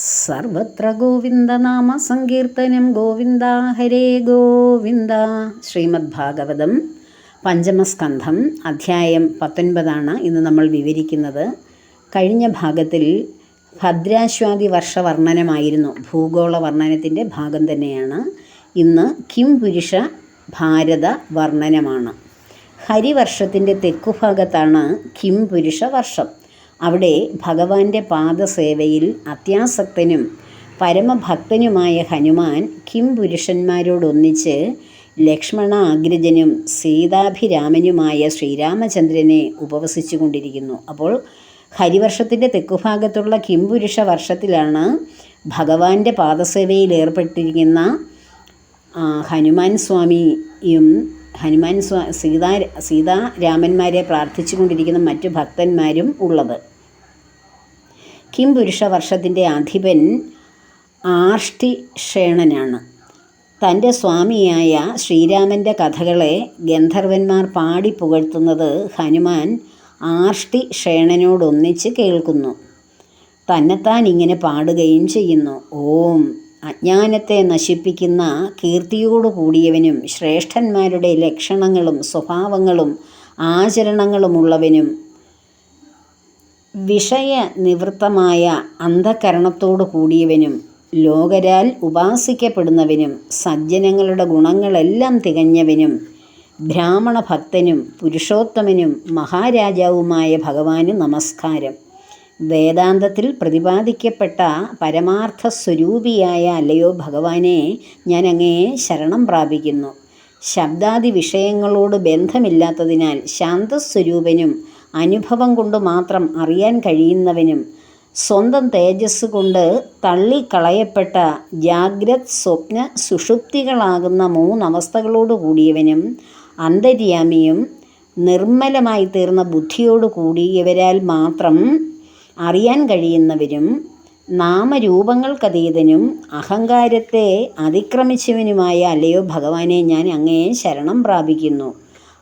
സർവത്ര ഗോവിന്ദ നാമ സങ്കീർത്തനം. ഗോവിന്ദ ഹരേ ഗോവിന്ദ. ശ്രീമദ് ഭാഗവതം പഞ്ചമസ്കന്ധം അധ്യായം പത്തൊൻപതാണ് ഇന്ന് നമ്മൾ വിവരിക്കുന്നത്. കഴിഞ്ഞ ഭാഗത്തിൽ ഭദ്രാശ്വാദി വർഷ വർണനമായിരുന്നു ഭൂഗോള വർണനത്തിന്റെ ഭാഗം തന്നെയാണ്. ഇന്ന് കിം പുരുഷ ഭാരത വർണനമാണ്. ഹരിവർഷത്തിന്റെ തെക്കുഭാഗത്താണ് കിം പുരുഷ വർഷം. അവിടെ ഭഗവാന്റെ പാദസേവയിൽ അത്യാസക്തനും പരമഭക്തനുമായ ഹനുമാൻ കിം പുരുഷന്മാരോടൊന്നിച്ച് ലക്ഷ്മണ അഗ്രജനും സീതാഭിരാമനുമായ ശ്രീരാമചന്ദ്രനെ ഉപവസിച്ചു കൊണ്ടിരിക്കുന്നു അപ്പോൾ ഹരിവർഷത്തിന്റെ തെക്കുഭാഗത്തുള്ള കിംപുരുഷ വർഷത്തിലാണ് ഭഗവാന്റെ പാദസേവയിൽ ഏർപ്പെട്ടിരിക്കുന്ന ഹനുമാൻ സ്വാമിയും ഹനുമാൻ സ്വാ സീതാ രാമന്മാരെ പ്രാർത്ഥിച്ചു കൊണ്ടിരിക്കുന്ന മറ്റു ഭക്തന്മാരും ഉള്ളത്. കിംപുരുഷ വർഷത്തിന്റെ അധിപൻ ആർഷ്ടിഷേണനാണ്. തന്റെ സ്വാമിയായ ശ്രീരാമന്റെ കഥകളെ ഗന്ധർവന്മാർ പാടി പുകഴ്ത്തുന്നത് ഹനുമാൻ ആർഷ്ടി ഷേണനോടൊന്നിച്ച് കേൾക്കുന്നു. തന്നെത്താൻ ഇങ്ങനെ പാടുകയും ചെയ്യുന്നു. ഓം അജ്ഞാനത്തെ നശിപ്പിക്കുന്ന കീർത്തിയോടു കൂടിയവനും ശ്രേഷ്ഠന്മാരുടെ ലക്ഷണങ്ങളും സ്വഭാവങ്ങളും ആചരണങ്ങളുമുള്ളവനും വിഷയനിവൃത്തമായ അന്ധകരണത്തോടു കൂടിയവനും ലോകരാൽ ഉപാസിക്കപ്പെടുന്നവനും സജ്ജനങ്ങളുടെ ഗുണങ്ങളെല്ലാം തികഞ്ഞവനും ബ്രാഹ്മണ ഭക്തനും പുരുഷോത്തമനും മഹാരാജാവുമായ ഭഗവാന് നമസ്കാരം. വേദാന്തത്തിൽ പ്രതിപാദിക്കപ്പെട്ട പരമാർത്ഥ സ്വരൂപിയായ അല്ലയോ ഭഗവാനെ ഞാൻ അങ്ങയെ ശരണം പ്രാപിക്കുന്നു. ശബ്ദാദി വിഷയങ്ങളോട് ബന്ധമില്ലാത്തതിനാൽ ശാന്തസ്വരൂപനും അനുഭവം കൊണ്ട് മാത്രം അറിയാൻ കഴിയുന്നവനും സ്വന്തം തേജസ് കൊണ്ട് തള്ളിക്കളയപ്പെട്ട ജാഗ്രത് സ്വപ്ന സുഷുപ്തികളാകുന്ന മൂന്നവസ്ഥകളോട് കൂടിയവനും അന്തര്യാമിയും നിർമ്മലമായി തീർന്ന ബുദ്ധിയോട് കൂടിയവരാൽ മാത്രം അറിയാൻ കഴിയുന്നവരും നാമരൂപങ്ങൾക്കതീതനും അഹങ്കാരത്തെ അതിക്രമിച്ചവനുമായ അല്ലയോ ഭഗവാനെ ഞാൻ അങ്ങേ ശരണം പ്രാപിക്കുന്നു.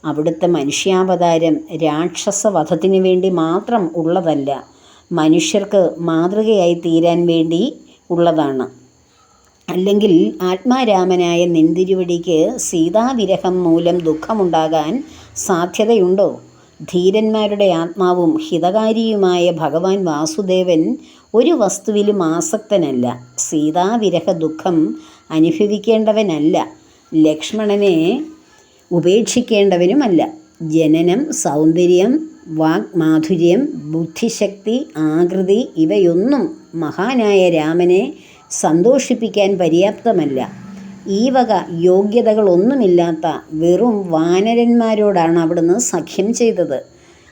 അവിടുത്തെ മനുഷ്യാവതാരം രാക്ഷസവധത്തിന് വേണ്ടി മാത്രം ഉള്ളതല്ല മനുഷ്യർക്ക് മാതൃകയായി തീരാൻ വേണ്ടി ഉള്ളതാണ്. അല്ലെങ്കിൽ ആത്മാരാമനായ നിന്തിരുവടിക്ക് സീതാവിരഹം മൂലം ദുഃഖമുണ്ടാകാൻ സാധ്യതയുണ്ടോ? ധീരന്മാരുടെ ആത്മാവും ഹിതകാരിയുമായ ഭഗവാൻ വാസുദേവൻ ഒരു വസ്തുവിലും ആസക്തനല്ല. സീതാവിരഹ ദുഃഖം അനുഭവിക്കേണ്ടവനല്ല. ലക്ഷ്മണനെ ഉപേക്ഷിക്കേണ്ടവനുമല്ല. ജനനം സൗന്ദര്യം വാഗ്മാധുര്യം ബുദ്ധിശക്തി ആകൃതി ഇവയൊന്നും മഹാനായ രാമനെ സന്തോഷിപ്പിക്കാൻ പര്യാപ്തമല്ല. ഈ വക യോഗ്യതകളൊന്നുമില്ലാത്ത വെറും വാനരന്മാരോടാണ് അവിടുന്ന് സഖ്യം ചെയ്തത്.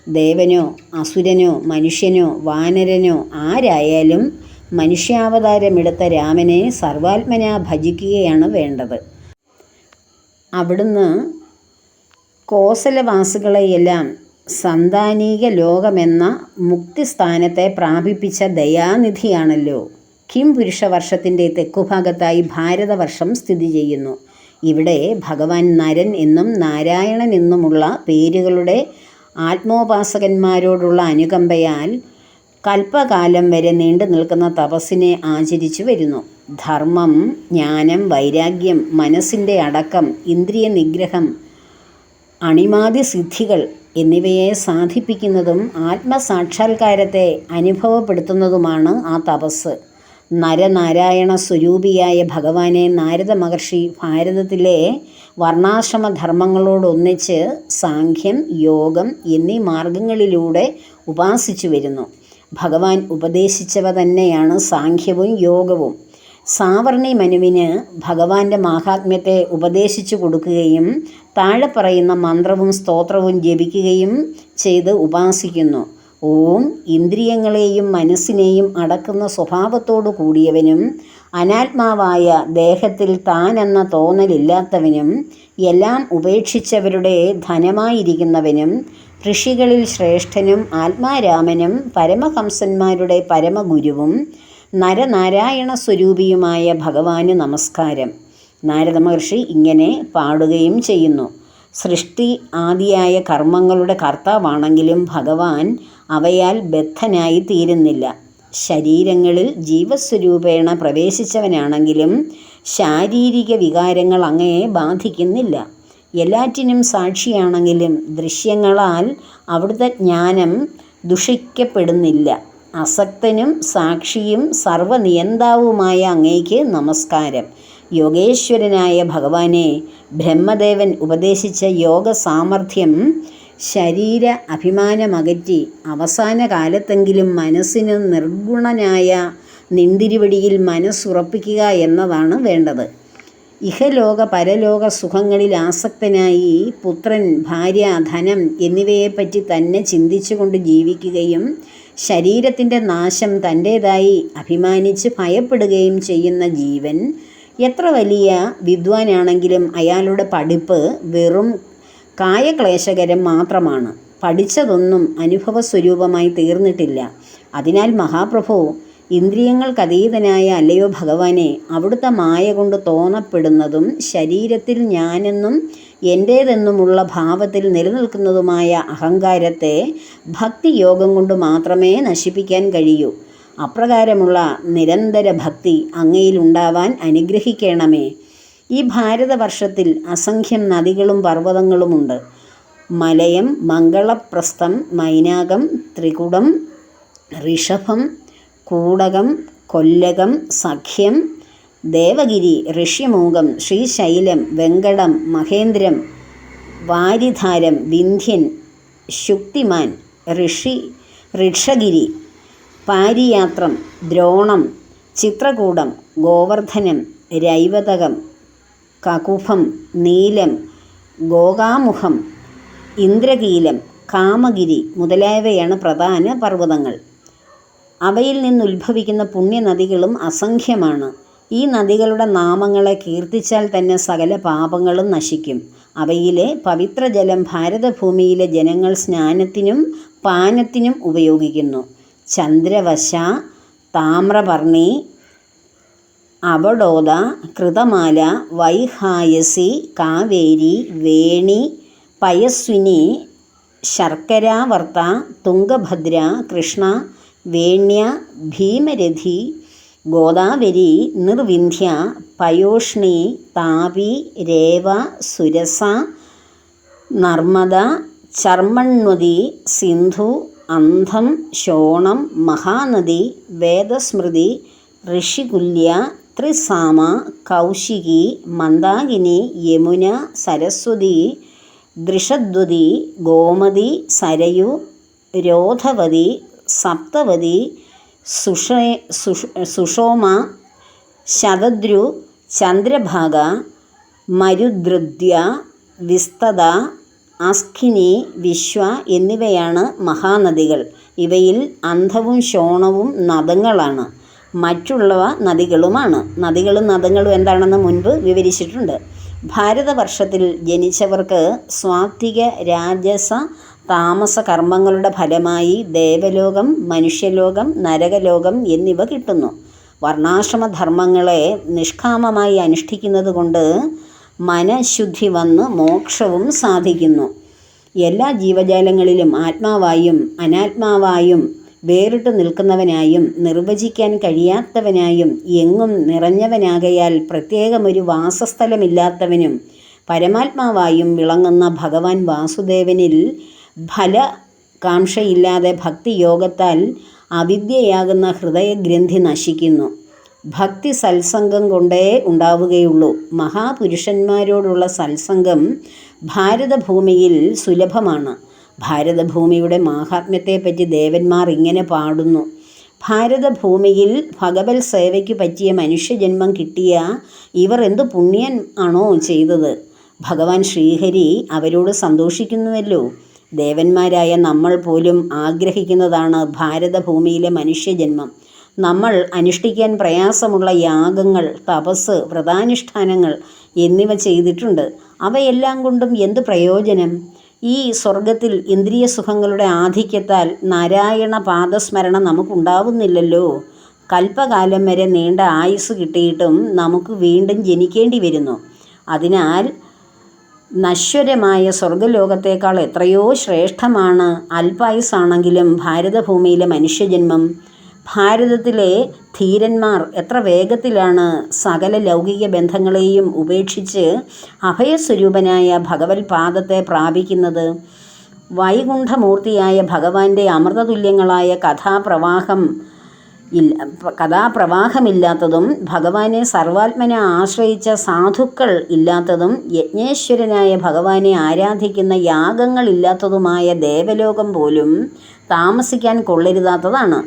ദേവനോ അസുരനോ മനുഷ്യനോ വാനരനോ ആരായാലും മനുഷ്യാവതാരമെടുത്ത രാമനെ സർവാത്മന ഭജിക്കുകയാണ് വേണ്ടത്. അവിടുന്ന് കോസലവാസികളെയെല്ലാം സന്താനീക ലോകമെന്ന മുക്തിസ്ഥാനത്തെ പ്രാപിപ്പിച്ച ദയാനിധിയാണല്ലോ. കിം പുരുഷവർഷത്തിന്റെ തെക്കുഭാഗത്തായി ഭാരതവർഷം സ്ഥിതി ചെയ്യുന്നു. ഇവിടെ ഭഗവാൻ നരൻ എന്നും നാരായണൻ എന്നുമുള്ള പേരുകളുടെ ആത്മോപാസകന്മാരോടുള്ള അനുകമ്പയാൽ കൽപ്പകാലം വരെ നീണ്ടു നിൽക്കുന്ന തപസ്സിനെ ആചരിച്ചു വരുന്നു. ധർമ്മം ജ്ഞാനം വൈരാഗ്യം മനസ്സിന്റെ അടക്കം ഇന്ദ്രിയ നിഗ്രഹം അണിമാതി സിദ്ധികൾ എന്നിവയെ സാധിപ്പിക്കുന്നതും ആത്മസാക്ഷാത്കാരത്തെ അനുഭവപ്പെടുത്തുന്നതുമാണ് ആ തപസ് നരനാരായണ സ്വരൂപിയായ ഭഗവാനെ നാരദ മഹർഷി ഭാരതത്തിലെ വർണാശ്രമധർമ്മങ്ങളോടൊന്നിച്ച് സാഖ്യം യോഗം എന്നീ മാർഗങ്ങളിലൂടെ ഉപാസിച്ചു വരുന്നു. ഭഗവാൻ ഉപദേശിച്ചവ തന്നെയാണ് സാഖ്യവും യോഗവും. സാവർണി മനുവിന് ഭഗവാന്റെ മാഹാത്മ്യത്തെ ഉപദേശിച്ചു കൊടുക്കുകയും താഴെ പറയുന്ന മന്ത്രവും സ്തോത്രവും ജപിക്കുകയും ചെയ്ത് ഉപാസിക്കുന്നു. ഓം ഇന്ദ്രിയങ്ങളെയും മനസ്സിനെയും അടക്കുന്ന സ്വഭാവത്തോടു കൂടിയവനും അനാത്മാവായ ദേഹത്തിൽ താനെന്ന തോന്നലില്ലാത്തവനും എല്ലാം ഉപേക്ഷിച്ചവരുടെ ധനമായിരിക്കുന്നവനും ഋഷികളിൽ ശ്രേഷ്ഠനും ആത്മാരാമനും പരമഹംസന്മാരുടെ പരമഗുരുവും നരനാരായണ സ്വരൂപിയുമായ ഭഗവാന് നമസ്കാരം. നാരദ മഹർഷി ഇങ്ങനെ പാടുകയും ചെയ്യുന്നു. സൃഷ്ടി ആദിയായ കർമ്മങ്ങളുടെ കർത്താവാണെങ്കിലും ഭഗവാൻ അവയാൽ ബദ്ധനായി തീരുന്നില്ല. ശരീരങ്ങളിൽ ജീവസ്വരൂപേണ പ്രവേശിച്ചവനാണെങ്കിലും ശാരീരിക വികാരങ്ങൾ അങ്ങയെ ബാധിക്കുന്നില്ല. എല്ലാറ്റിനും സാക്ഷിയാണെങ്കിലും ദൃശ്യങ്ങളാൽ അവിടുത്തെ ജ്ഞാനം ദുഷിക്കപ്പെടുന്നില്ല. അസക്തനും സാക്ഷിയും സർവനിയന്താവുമായ അങ്ങേക്ക് നമസ്കാരം. യോഗേശ്വരനായ ഭഗവാനെ ബ്രഹ്മദേവൻ ഉപദേശിച്ച യോഗ സാമർഥ്യം ശരീര അഭിമാനമകറ്റി അവസാന കാലത്തെങ്കിലും മനസ്സിന് നിർഗുണനായ നിന്തിരിവടിയിൽ മനസ്സുറപ്പിക്കുക എന്നതാണ് വേണ്ടത്. ഇഹലോക പരലോക സുഖങ്ങളിൽ ആസക്തനായി പുത്രൻ ഭാര്യ ധനം എന്നിവയെപ്പറ്റി തന്നെ ചിന്തിച്ചുകൊണ്ട് ജീവിക്കുകയും ശരീരത്തിന്റെ നാശം തന്റേതായി അഭിമാനിച്ച് ഭയപ്പെടുകയും ചെയ്യുന്ന ജീവൻ എത്ര വലിയ വിദ്വാനാണെങ്കിലും അയാളുടെ പഠിപ്പ് വെറും കായക്ലേശകരം മാത്രമാണ്. പഠിച്ചതൊന്നും അനുഭവസ്വരൂപമായി തീർന്നിട്ടില്ല. അതിനാൽ മഹാപ്രഭു ഇന്ദ്രിയങ്ങൾക്കതീതനായ അല്ലയോ ഭഗവാനെ അവിടുത്തെ മായ കൊണ്ട് തോന്നപ്പെടുന്നതും ശരീരത്തിൽ ഞാനെന്നും എന്റേതെന്നുമുള്ള ഭാവത്തിൽ നിലനിൽക്കുന്നതുമായ അഹങ്കാരത്തെ ഭക്തിയോഗം കൊണ്ട് മാത്രമേ നശിപ്പിക്കാൻ കഴിയൂ. അപ്രകാരമുള്ള നിരന്തര ഭക്തി അങ്ങയിലുണ്ടാവാൻ അനുഗ്രഹിക്കണമേ. ഈ ഭാരതവർഷത്തിൽ അസംഖ്യം നദികളും പർവതങ്ങളുമുണ്ട്. മലയം മംഗളപ്രസ്ഥം മൈനാകം ത്രികുടം ഋഷഭം കൂടകം കൊല്ലകം സഖ്യം ദേവഗിരി ഋഷ്യമൂകം ശ്രീശൈലം വെങ്കടം മഹേന്ദ്രം വാരിധാരം വിന്ധ്യൻ ശുക്തിമാൻ ഋഷി ഋഷഗിരി പാരിയാത്രം ദ്രോണം ചിത്രകൂടം ഗോവർദ്ധനം രൈവതകം കകുഭം നീലം ഗോകാമുഖം ഇന്ദ്രകീലം കാമഗിരി മുതലായവയാണ് പ്രധാന പർവതങ്ങൾ. അവയിൽ നിന്നുത്ഭവിക്കുന്ന പുണ്യനദികളും അസംഖ്യമാണ്. ഈ നദികളുടെ നാമങ്ങളെ കീർത്തിച്ചാൽ തന്നെ സകല പാപങ്ങളും നശിക്കും. അവയിലെ പവിത്രജലം ഭാരതഭൂമിയിലെ ജനങ്ങൾ സ്നാനത്തിനും പാനത്തിനും ഉപയോഗിക്കുന്നു. ചന്ദ്രവശ താമ്രപർണി അപഡോദ കൃതമാല വൈഹായസി കാവേരി വേണി പയസ്വിനി ശർക്കരാവർത്ത തുംഗഭദ്ര കൃഷ്ണ വേണ്യ ഭീമരഥി ഗോദാവരി നിർവിന്ധ്യ പയോഷ്ണി താവി രേവ സുരസ നർമ്മദ ചർമ്മണ്വതി സിന്ധു അന്ധം ശോണം മഹാനദി വേദസ്മൃതി ഋഷികുല്യ ത്രിസാമ കൗശികി മന്ദാകിനി യമുന സരസ്വതി ദൃഷദ്വതി ഗോമതി സരയു രോധവതി സപ്തവതി സുഷേ സുഷ് സുഷോമ ശതദ്രു ചന്ദ്രഭാഗ മരുദ്രുദ്യ വിസ്തത അസ്ഖിനി വിശ്വ എന്നിവയാണ് മഹാനദികൾ. ഇവയിൽ അന്ധവും ശോണവും നദങ്ങളാണ്. മറ്റുള്ളവ നദികളുമാണ്. നദികളും നദങ്ങളും എന്താണെന്ന് മുൻപ് വിവരിച്ചിട്ടുണ്ട്. ഭാരതവർഷത്തിൽ ജനിച്ചവർക്ക് സ്വാത്വിക രാജസ താമസ കർമ്മങ്ങളുടെ ഫലമായി ദേവലോകം മനുഷ്യലോകം നരകലോകം എന്നിവ കിട്ടുന്നു. വർണാശ്രമധർമ്മങ്ങളെ നിഷ്കാമമായി അനുഷ്ഠിക്കുന്നത് കൊണ്ട് മനഃശുദ്ധി വന്ന് മോക്ഷവും സാധിക്കുന്നു. എല്ലാ ജീവജാലങ്ങളിലും ആത്മാവായും അനാത്മാവായും വേറിട്ട് നിൽക്കുന്നവനായും നിർവചിക്കാൻ കഴിയാത്തവനായും എങ്ങും നിറഞ്ഞവനാകയാൽ പ്രത്യേകമൊരു വാസസ്ഥലമില്ലാത്തവനും പരമാത്മാവായും വിളങ്ങുന്ന ഭഗവാൻ വാസുദേവനിൽ ഫല കാംക്ഷയില്ലാതെ ഭക്തിയോഗത്താൽ അവിദ്യയാകുന്ന ഹൃദയഗ്രന്ഥി നശിക്കുന്നു. ഭക്തി സത്സംഗം കൊണ്ടേ ഉണ്ടാവുകയുള്ളൂ. മഹാപുരുഷന്മാരോടുള്ള സത്സംഗം ഭാരതഭൂമിയിൽ സുലഭമാണ്. ഭാരതഭൂമിയുടെ മാഹാത്മ്യത്തെപ്പറ്റി ദേവന്മാർ ഇങ്ങനെ പാടുന്നു. ഭാരതഭൂമിയിൽ ഭഗവൽ സേവയ്ക്ക് പറ്റിയ മനുഷ്യജന്മം കിട്ടിയ ഇവർ എന്തു പുണ്യൻ ആണോ ചെയ്തത്? ഭഗവാൻ ശ്രീഹരി അവരോട് സന്തോഷിക്കുന്നുവല്ലോ. ദേവന്മാരായ നമ്മൾ പോലും ആഗ്രഹിക്കുന്നതാണ് ഭാരതഭൂമിയിലെ മനുഷ്യജന്മം. നമ്മൾ അനുഷ്ഠിക്കാൻ പ്രയാസമുള്ള യാഗങ്ങൾ തപസ് വ്രതാനുഷ്ഠാനങ്ങൾ എന്നിവ ചെയ്തിട്ടുണ്ട്. അവയെല്ലാം കൊണ്ടും എന്ത് പ്രയോജനം? ഈ സ്വർഗത്തിൽ ഇന്ദ്രിയ സുഖങ്ങളുടെ ആധിക്യത്താൽ നാരായണ പാദസ്മരണം നമുക്കുണ്ടാവുന്നില്ലല്ലോ. കൽപ്പകാലം വരെ നീണ്ട ആയുസ് കിട്ടിയിട്ടും നമുക്ക് വീണ്ടും ജനിക്കേണ്ടി വരുന്നു. അതിനാൽ നശ്വരമായ സ്വർഗലോകത്തേക്കാൾ എത്രയോ ശ്രേഷ്ഠമാണ് അല്പായുസാണെങ്കിലും ഭാരതഭൂമിയിലെ മനുഷ്യജന്മം. ഭാരതത്തിലെ ധീരന്മാർ എത്ര വേഗത്തിലാണ് സകല ലൗകിക ബന്ധങ്ങളെയും ഉപേക്ഷിച്ച് അഭയസ്വരൂപനായ ഭഗവത് പാദത്തെ പ്രാപിക്കുന്നത്? വൈകുണ്ഠമൂർത്തിയായ ഭഗവാന്റെ അമൃതതുല്യങ്ങളായ കഥാപ്രവാഹം ഇല്ല കഥാപ്രവാഹമില്ലാത്തതും ഭഗവാനെ സർവാത്മനെ ആശ്രയിച്ച സാധുക്കൾ ഇല്ലാത്തതും യജ്ഞേശ്വരനായ ഭഗവാനെ ആരാധിക്കുന്ന യാഗങ്ങളില്ലാത്തതുമായ ദേവലോകം പോലും താമസിക്കാൻ കൊള്ളരുതാത്തതാണ്.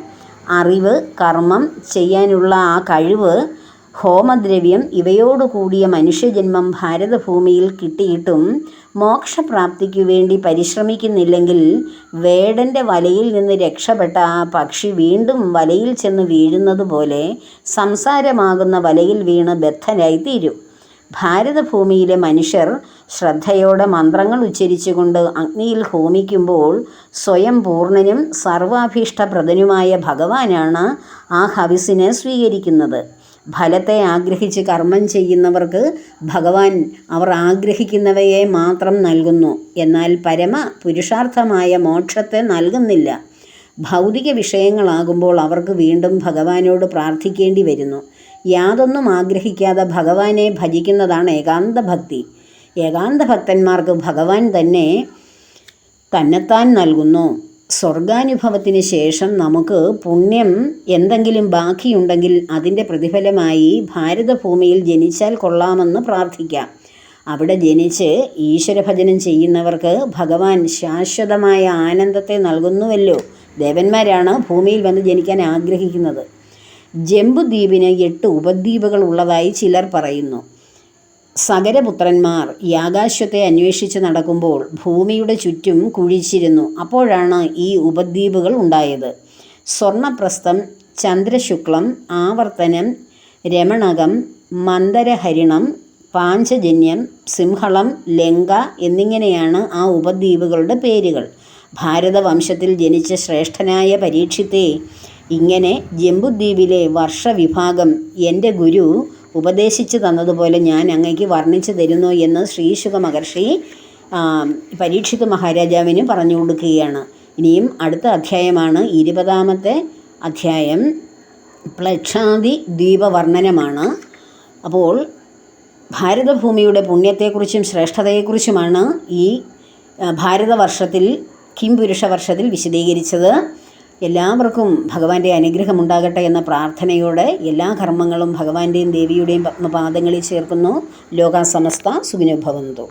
അറിവ് കർമ്മം ചെയ്യാനുള്ള ആ കഴിവ് ഹോമദ്രവ്യം ഇവയോടു കൂടിയ മനുഷ്യജന്മം ഭാരതഭൂമിയിൽ കിട്ടിയിട്ടും മോക്ഷപ്രാപ്തിക്കു വേണ്ടി പരിശ്രമിക്കുന്നില്ലെങ്കിൽ വേടന്റെ വലയിൽ നിന്ന് രക്ഷപ്പെട്ട ആ പക്ഷി വീണ്ടും വലയിൽ ചെന്ന് വീഴുന്നത് പോലെ സംസാരമാകുന്ന വലയിൽ വീണ് ബദ്ധരായിത്തീരും ഭാരതഭൂമിയിലെ മനുഷ്യർ ശ്രദ്ധയോടെ മന്ത്രങ്ങൾ ഉച്ചരിച്ചുകൊണ്ട് അഗ്നിയിൽ ഹോമിക്കുമ്പോൾ സ്വയം പൂർണനും സർവാഭീഷ്ടപ്രദനുമായ ഭഗവാനാണ് ആ ഹവിസിനെ സ്വീകരിക്കുന്നത്. ഫലത്തെ ആഗ്രഹിച്ച് കർമ്മം ചെയ്യുന്നവർക്ക് ഭഗവാൻ അവർ ആഗ്രഹിക്കുന്നവയെ മാത്രം നൽകുന്നു. എന്നാൽ പരമ പുരുഷാർത്ഥമായ മോക്ഷത്തെ നൽകുന്നില്ല. ഭൗതിക വിഷയങ്ങളാകുമ്പോൾ അവർക്ക് വീണ്ടും ഭഗവാനോട് പ്രാർത്ഥിക്കേണ്ടി വരുന്നു. യാതൊന്നും ആഗ്രഹിക്കാതെ ഭഗവാനെ ഭജിക്കുന്നതാണ് ഏകാന്ത ഭക്തി ഏകാന്ത ഭക്തന്മാർക്ക് ഭഗവാൻ തന്നെ തന്നെത്താൻ നൽകുന്നു. സ്വർഗാനുഭവത്തിന് ശേഷം നമുക്ക് പുണ്യം എന്തെങ്കിലും ബാക്കിയുണ്ടെങ്കിൽ അതിന്റെ പ്രതിഫലമായി ഭാരതഭൂമിയിൽ ജനിച്ചാൽ കൊള്ളാമെന്ന് പ്രാർത്ഥിക്കാം. അവിടെ ജനിച്ച് ഈശ്വരഭജനം ചെയ്യുന്നവർക്ക് ഭഗവാൻ ശാശ്വതമായ ആനന്ദത്തെ നൽകുന്നുവല്ലോ. ദേവന്മാരാണ് ഭൂമിയിൽ വന്ന് ജനിക്കാൻ ആഗ്രഹിക്കുന്നത്. ജംബുദ്വീപിന് എട്ട് ഉപദ്വീപുകൾ ഉള്ളതായി ചിലർ പറയുന്നു. സകരപുത്രന്മാർ യാകാശ്വത്തെ അന്വേഷിച്ച് നടക്കുമ്പോൾ ഭൂമിയുടെ ചുറ്റും കുഴിച്ചിരുന്നു. അപ്പോഴാണ് ഈ ഉപദ്വീപുകൾ ഉണ്ടായത്. സ്വർണപ്രസ്ഥം ചന്ദ്രശുക്ലം ആവർത്തനം രമണകം മന്ദരഹരിണം പാഞ്ചജന്യം സിംഹളം ലങ്ക എന്നിങ്ങനെയാണ് ആ ഉപദ്വീപുകളുടെ പേരുകൾ. ഭാരതവംശത്തിൽ ജനിച്ച ശ്രേഷ്ഠനായ പരീക്ഷിത്തെ ഇങ്ങനെ ജംബുദ്വീപിലെ വർഷവിഭാഗം എന്റെ ഗുരു ഉപദേശിച്ചു തന്നതുപോലെ ഞാൻ അങ്ങേക്ക് വർണിച്ചു തരുന്നു എന്ന് ശ്രീശുക മഹർഷി പരീക്ഷിത് മഹാരാജാവിന് പറഞ്ഞു കൊടുക്കുകയാണ്. ഇനിയും അടുത്ത അധ്യായമാണ് ഇരുപതാമത്തെ അധ്യായം. പ്ലക്ഷാതി ദ്വീപവർണനമാണ്. അപ്പോൾ ഭാരതഭൂമിയുടെ പുണ്യത്തെക്കുറിച്ചും ശ്രേഷ്ഠതയെക്കുറിച്ചുമാണ് ഈ ഭാരതവർഷത്തിൽ കിംപുരുഷ വർഷത്തിൽ വിശദീകരിച്ചത്. എല്ലാവർക്കും ഭഗവാന്റെ അനുഗ്രഹം ഉണ്ടാകട്ടെ എന്ന പ്രാർത്ഥനയോടെ എല്ലാ കർമ്മങ്ങളും ഭഗവാന്റെയും ദേവിയുടെയും പത്മപാദങ്ങളിൽ ചേർക്കുന്നു. ലോകാസമസ്ത സുഖിനുഭവന്തു